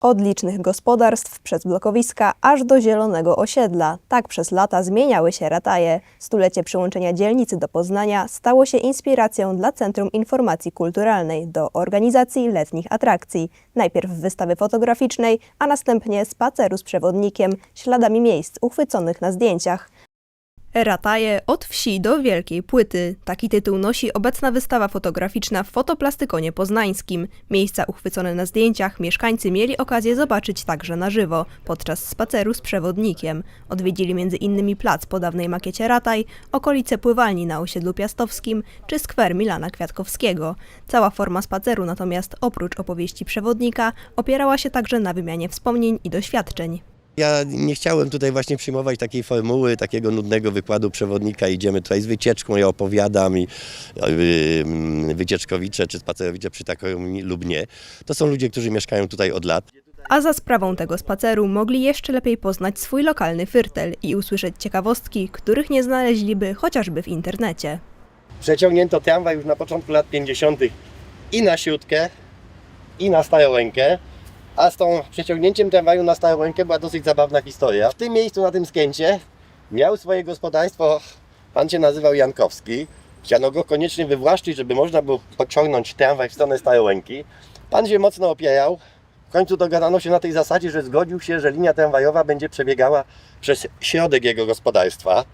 Od licznych gospodarstw przez blokowiska aż do zielonego osiedla. Tak przez lata zmieniały się rataje. Stulecie przyłączenia dzielnicy do Poznania stało się inspiracją dla Centrum Informacji Kulturalnej do organizacji letnich atrakcji. Najpierw wystawy fotograficznej, a następnie spaceru z przewodnikiem, śladami miejsc uchwyconych na zdjęciach. Rataje od wsi do wielkiej płyty. Taki tytuł nosi obecna wystawa fotograficzna w Fotoplastykonie Poznańskim. Miejsca uchwycone na zdjęciach mieszkańcy mieli okazję zobaczyć także na żywo, podczas spaceru z przewodnikiem. Odwiedzili m.in. plac po dawnej makiecie Rataj, okolice pływalni na osiedlu piastowskim czy skwer Milana Kwiatkowskiego. Cała forma spaceru natomiast oprócz opowieści przewodnika opierała się także na wymianie wspomnień i doświadczeń. Ja nie chciałem tutaj właśnie przyjmować takiej formuły, takiego nudnego wykładu przewodnika. Idziemy tutaj z wycieczką, ja opowiadam i yy, wycieczkowicze czy spacerowicze przytakują mi lub nie. To są ludzie, którzy mieszkają tutaj od lat. A za sprawą tego spaceru mogli jeszcze lepiej poznać swój lokalny fyrtel i usłyszeć ciekawostki, których nie znaleźliby chociażby w internecie. Przeciągnięto tramwaj już na początku lat 50. i na Śródkę, i na Starołękę. A z tą przeciągnięciem tramwaju na Starołękę była dosyć zabawna historia. W tym miejscu, na tym skręcie, miał swoje gospodarstwo, pan się nazywał Jankowski. Chciano go koniecznie wywłaszczyć, żeby można było pociągnąć tramwaj w stronę Starołęki. Pan się mocno opierał. W końcu dogadano się na tej zasadzie, że zgodził się, że linia tramwajowa będzie przebiegała przez środek jego gospodarstwa.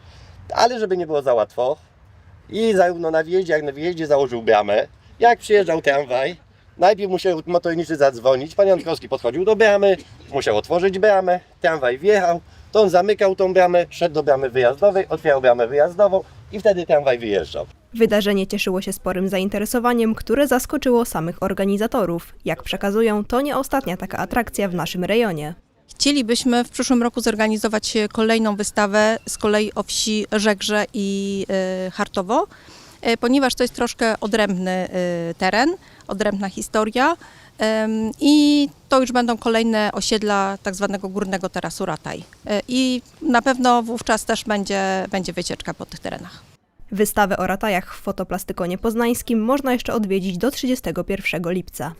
Ale żeby nie było za łatwo, i zarówno na wjeździe, jak na wyjeździe założył bramę. Jak przyjeżdżał tramwaj, najpierw musiał motorniczy zadzwonić. Pan Jankowski podchodził do bramy, musiał otworzyć bramę, tramwaj wjechał, to on zamykał tą bramę, szedł do bramy wyjazdowej, otwierał bramę wyjazdową i wtedy tramwaj wyjeżdżał. Wydarzenie cieszyło się sporym zainteresowaniem, które zaskoczyło samych organizatorów. Jak przekazują, to nie ostatnia taka atrakcja w naszym rejonie. Chcielibyśmy w przyszłym roku zorganizować kolejną wystawę z kolei o wsi Żegrze i y, Hartowo, ponieważ to jest troszkę odrębny y, teren, odrębna historia i to już będą kolejne osiedla tak zwanego górnego tarasu Rataj. Y, I na pewno wówczas też będzie, będzie wycieczka po tych terenach. Wystawę o ratajach w Fotoplastykonie Poznańskim można jeszcze odwiedzić do 31 lipca.